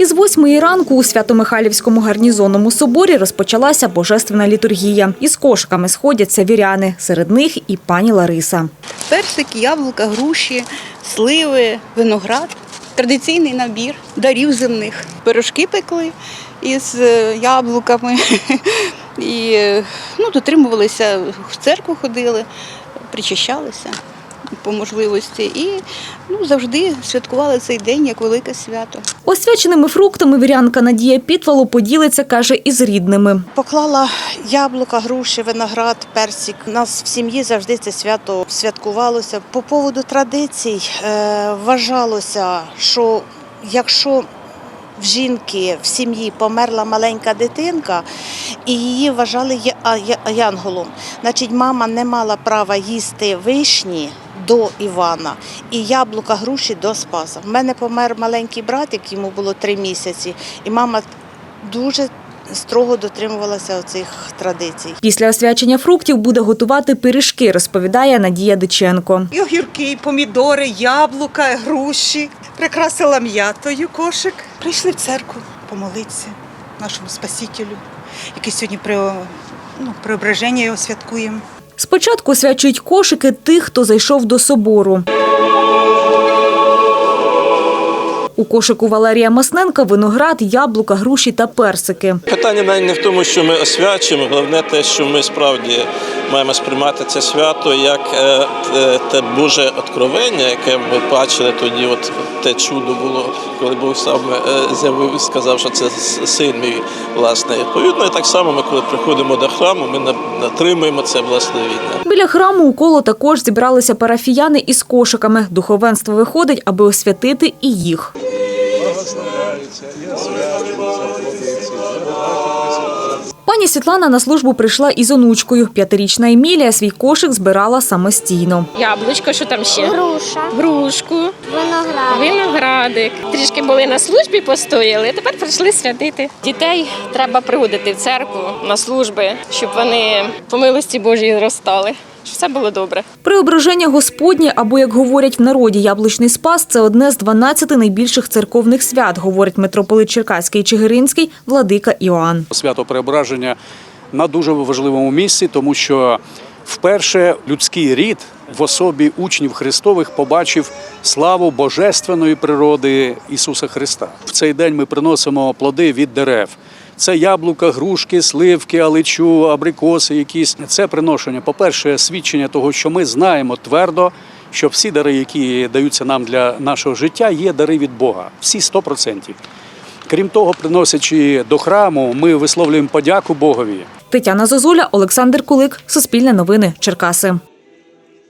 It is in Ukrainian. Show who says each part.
Speaker 1: Із восьмої ранку у Свято-Михайлівському гарнізонному соборі розпочалася божественна літургія. Із кошиками сходяться віряни, серед них і пані Лариса.
Speaker 2: персики, яблука, груші, сливи, виноград. Традиційний набір дарів земних. Пирожки пекли із е, яблуками і е, ну, дотримувалися, в церкву ходили, причащалися по можливості і ну, завжди святкували цей день як велике свято.
Speaker 1: Освяченими фруктами вірянка Надія Пітвало поділиться, каже, із рідними.
Speaker 3: Поклала яблука, груші, виноград, персик. У нас в сім'ї завжди це свято святкувалося. По поводу традицій е, вважалося, що якщо в жінки в сім'ї померла маленька дитинка, і її вважали янголом. Значить, мама не мала права їсти вишні до Івана і яблука, груші до Спаса. В мене помер маленький братик, йому було три місяці, і мама дуже строго дотримувалася цих традицій.
Speaker 1: Після освячення фруктів буде готувати пиріжки, розповідає Надія Диченко.
Speaker 4: І огірки, і помідори, яблука, груші. Прикрасила м'ятою кошик. Прийшли в церкву помолитися нашому Спасителю, який сьогодні при, ну, преображення його святкуємо.
Speaker 1: Спочатку свячують кошики тих, хто зайшов до собору. У кошику Валерія Масненка виноград, яблука, груші та персики.
Speaker 5: Питання навіть не в тому, що ми освячуємо, головне те, що ми справді маємо сприймати це свято як е, те- те Боже откровення, яке ми бачили тоді. От те чудо було, коли Бог сам е, з'явив і сказав, що це син мій власне. Відповідно, і так само ми, коли приходимо до храму, ми натримуємо це благословіння.
Speaker 1: Біля храму у коло також зібралися парафіяни із кошиками. Духовенство виходить, аби освятити і їх. Пані Світлана на службу прийшла із онучкою. П'ятирічна Емілія свій кошик збирала самостійно.
Speaker 6: Яблучко, що там ще?
Speaker 7: Груша,
Speaker 6: Грушку,
Speaker 7: виноград.
Speaker 6: виноградик. Трішки були на службі, постояли, а тепер прийшли святити. Дітей треба приводити в церкву на служби, щоб вони по милості Божій зростали, щоб все було добре.
Speaker 1: Преображення Господнє, або, як говорять в народі, яблучний спас це одне з 12 найбільших церковних свят, говорить митрополит Черкаський і Чигиринський владика Іоанн.
Speaker 8: свято Преображення на дуже важливому місці, тому що вперше людський рід в особі учнів Христових побачив славу божественної природи Ісуса Христа. В цей день ми приносимо плоди від дерев. Це яблука, грушки, сливки, аличу, абрикоси. Якісь це приношення. По-перше, свідчення того, що ми знаємо твердо, що всі дари, які даються нам для нашого життя, є дари від Бога. Всі 100%. Крім того, приносячи до храму, ми висловлюємо подяку Богові.
Speaker 1: Тетяна Зозуля, Олександр Кулик, Суспільне новини, Черкаси.